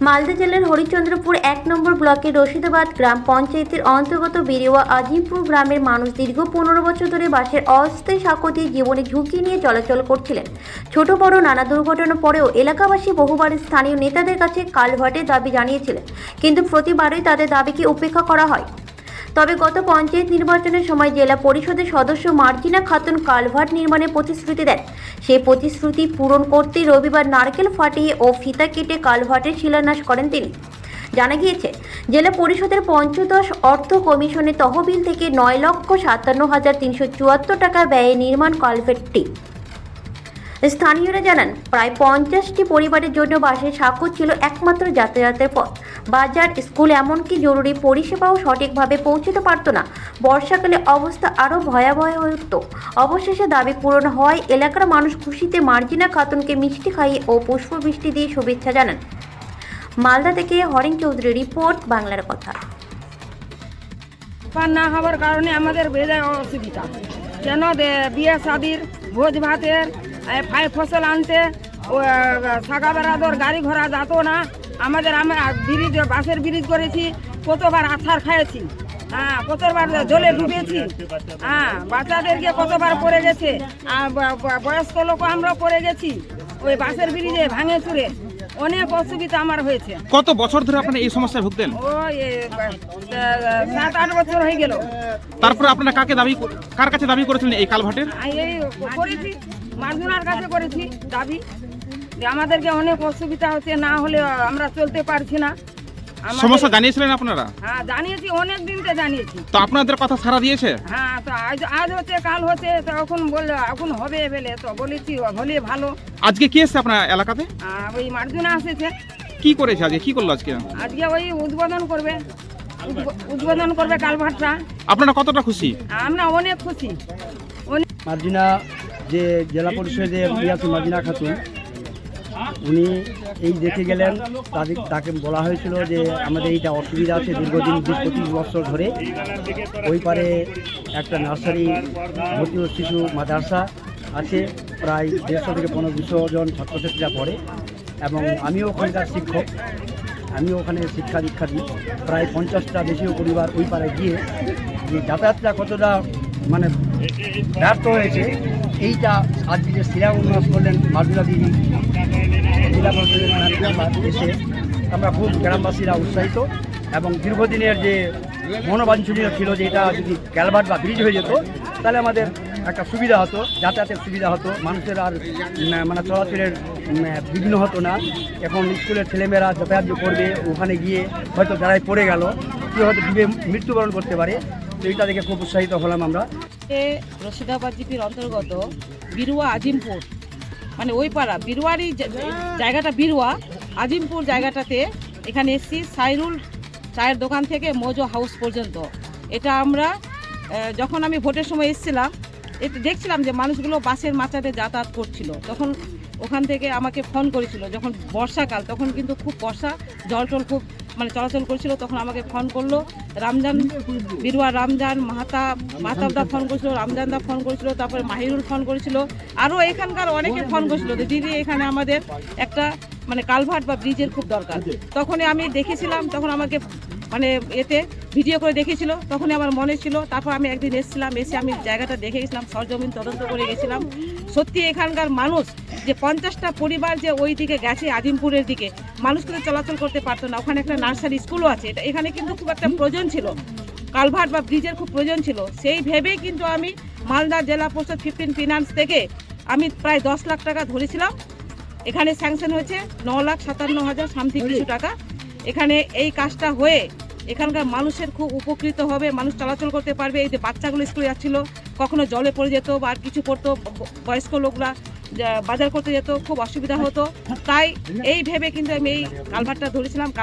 মালদা জেলার হরিচন্দ্রপুর এক নম্বর ব্লকের রশিদাবাদ গ্রাম পঞ্চায়েতের অন্তর্গত বেরিওয়া আজিমপুর গ্রামের মানুষ দীর্ঘ পনেরো বছর ধরে বাসের অস্থায়ী সাঁকো দিয়ে জীবনে ঝুঁকি নিয়ে চলাচল করছিলেন। ছোট, বড়, নানা দুর্ঘটনা পরেও এলাকাবাসী বহুবার স্থানীয় নেতাদের কাছে কালভার্টের দাবি জানিয়েছিলেন। কিন্তু প্রতিবারই তাদের দাবিকে উপেক্ষা করা হয়। তবে গত পঞ্চায়েত নির্বাচনের সময় জেলা পরিষদের সদস্য মার্জিনা খাতুন কালভার্ট নির্মাণের প্রতিশ্রুতি দেন। সেই প্রতিশ্রুতি পূরণ করতে রবিবার নারকেল ফাটিয়ে ও ফিতা কেটে কালভার্টের শিলান্যাস করেন তিনি। জানা গিয়েছে, জেলা পরিষদের পঞ্চদশ অর্থ কমিশনের তহবিল থেকে নয় লক্ষ সাতান্ন হাজার তিনশো চুয়াত্তর টাকা ব্যয়ে নির্মাণ কালভেটটি স্থানীয়রা জানান, প্রায় পঞ্চাশটি পরিবারের জন্য বাসে সাঁকো ছিল একমাত্র যাতায়াতের পথ। বাজার, স্কুল এমনকি জরুরি পরিষেবাও সঠিকভাবে পৌঁছতে পারত না। বর্ষাকালে অবস্থা আরও ভয়াবহ হয়ে উঠত। অবশেষে দাবি পূরণ হয়, এলাকার মানুষ খুশিতে মার্জিনা খাতুনকে মিষ্টি খাইয়ে ও পুষ্পবৃষ্টি দিয়ে শুভেচ্ছা জানান। মালদা থেকে হরিণ চৌধুরী রিপোর্ট, বাংলার কথা। না হওয়ার কারণে আমাদের বেজায় অসুবিধা। কেন বিয়ে শাদির, ভোজ ভাতের ফসল আনতে, ও বেড়াদোর গাড়ি ঘোড়া যাতো না। আমাদের আমরা ব্রিজ বাসের ব্রিজ করেছি, কতবার আছার খাইয়েছি। হ্যাঁ কতবার জলে ডুবেছি। হ্যাঁ বাচ্চাদেরকে কতবার পড়ে গেছে। আর বয়স্ক লোক আমরা পড়ে গেছি। ওই বাসের ব্রিজে, ভাঙে চুরে। অনেক অসুবিধা আমার হয়েছে। কত বছর ধরে আপনারা এই সমস্যায় ভুগতেন? ও সাত আট বছর হয়ে গেল। তারপরে আপনারা কাকে দাবি কর- কাছে দাবি করেছিলেন এই কালভাটের? এই করেছি মার্জুনার কাছে করেছি দাবি যে আমাদেরকে অনেক অসুবিধা হচ্ছে না হলে আমরা চলতে পারছি না। সমস্যা জানিয়েছিলেন আপনারা? হ্যাঁ জানিয়েছি অনেক দিনতে জানিয়েছি। তো আপনাদের কথা সারা দিয়েছে? হ্যাঁ তো আজ আজ হচ্ছে কাল হচ্ছে তখন বললে এখন হবে বলে তো বলেছি হলে ভালো। আজকে কি এসছে আপনার এলাকাতে? ওই মার্জুনা আসেছে কি করেছে আজকে? কি করল আজকে? আজকে ওই উদ্বোধন করবে। উদ্বোধন করবে কালভাটটা আপনারা কতটা খুশি? আমরা অনেক খুশি। মার্জিনা যে জেলা পরিষদের মার্জিনা খাতুন উনি এই দেখে গেলেন, তাদের, তাকে বলা হয়েছিল যে আমাদের এইটা অসুবিধা আছে দীর্ঘদিন বিশ পঁচিশ বছর ধরে। ওই পারে একটা নার্সারি ভর্তি শিশু মাদ্রাসা আছে, প্রায় দেড়শো থেকে পনেরো দুশো জন ছাত্রছাত্রীরা পড়ে এবং আমিও ওখানকার শিক্ষক। আমিও ওখানে শিক্ষা দীক্ষা দিই। প্রায় পঞ্চাশটা বেশিও পরিবার ওই পারে গিয়ে যে যাতায়াতটা কতটা মানে ব্যর্থ হয়েছে, এইটা আজকে যে শিলা উন্নয়ন করলেন মাদুরা দিদি জেলা পরিষদের ম্যাডাম এসে আমরা খুব গ্রামবাসীরা উৎসাহিত এবং দীর্ঘদিনের যে মনোবাঞ্ছনীয় ছিল যে এটা যদি ক্যালভার্ট বা ব্রিজ হয়ে যেত, তাহলে আমাদের একটা সুবিধা হতো, যাতায়াতের সুবিধা হতো। মানুষের আর মানে চলাচলের বিঘ্ন হতো না। এখন স্কুলের ছেলেমেয়েরা যাতায়াত করবে, ওখানে গিয়ে হয়তো যারাই পড়ে গেল, কেউ হয়তো ডুবে মৃত্যুবরণ করতে পারে। তো এইটা দেখে খুব উৎসাহিত হলাম আমরা। রশিদাবাদ জিপির অন্তর্গত বিরুয়া আজিমপুর মানে ওই পাড়া বিরুয়ারি জায়গাটা বিরুয়া আজিমপুর জায়গাটাতে এখানে এসছি, সাইরুল চায়ের দোকান থেকে মোজো হাউস পর্যন্ত। এটা আমরা যখন আমি ভোটের সময় এসেছিলাম, এতে দেখছিলাম যে মানুষগুলো বাসের মাচাতে যাতায়াত করছিল। তখন ওখান থেকে আমাকে ফোন করেছিল, যখন বর্ষাকাল, তখন কিন্তু খুব বর্ষা জল টল খুব মানে চলাচল করছিল, তখন আমাকে ফোন করল। রামজান, বিরুয়া রামজান, মাহাতা, মাহতাবদা ফোন করেছিল রামজানদা ফোন করেছিল, তারপরে মাহিরুল ফোন করেছিল। আরও এখানকার অনেকে ফোন করেছিল যে, দিদি, এখানে আমাদের একটা মানে কালভার্ট বা ব্রিজের খুব দরকার। তখনই আমি দেখেছিলাম, তখন আমাকে মানে এতে ভিডিও করে দেখেছিল তখনই আমার মনে ছিল, তারপর আমি একদিন এসেছিলাম, এসে আমি জায়গাটা দেখে গেছিলাম, সরজমিন তদন্ত করে গেছিলাম। সত্যি এখানকার মানুষ যে পঞ্চাশটা পরিবার যে ওই দিকে গেছে, আজিমপুরের দিকে, মানুষ কিন্তু চলাচল করতে পারতো না। ওখানে একটা নার্সারি স্কুলও আছে। এটা এখানে কিন্তু খুব একটা প্রয়োজন ছিল। কালভার্ট বা ব্রিজের খুব প্রয়োজন ছিল। সেই ভেবেই কিন্তু আমি মালদা জেলা পরিষদ ফিফটিন ফিনান্স থেকে আমি প্রায় দশ লাখ টাকা ধরেছিলাম। এখানে স্যাংশন হয়েছে ন লাখ সাতান্ন হাজার সামথিং কিছু টাকা। এখানে এই কাজটা হয়ে এখানকার মানুষের খুব উপকৃত হবে, মানুষ চলাচল করতে পারবে। এই যে বাচ্চাগুলো স্কুলে যাচ্ছিল, কখনো জলে পড়ে যেত বা আর কিছু ব- বয়স্ক লোকরা। বাজার করতে যেত খুব অসুবিধা হতো। তাই এই ভেবে কিন্তু আমি এই কালভারটা ধরেছিলাম।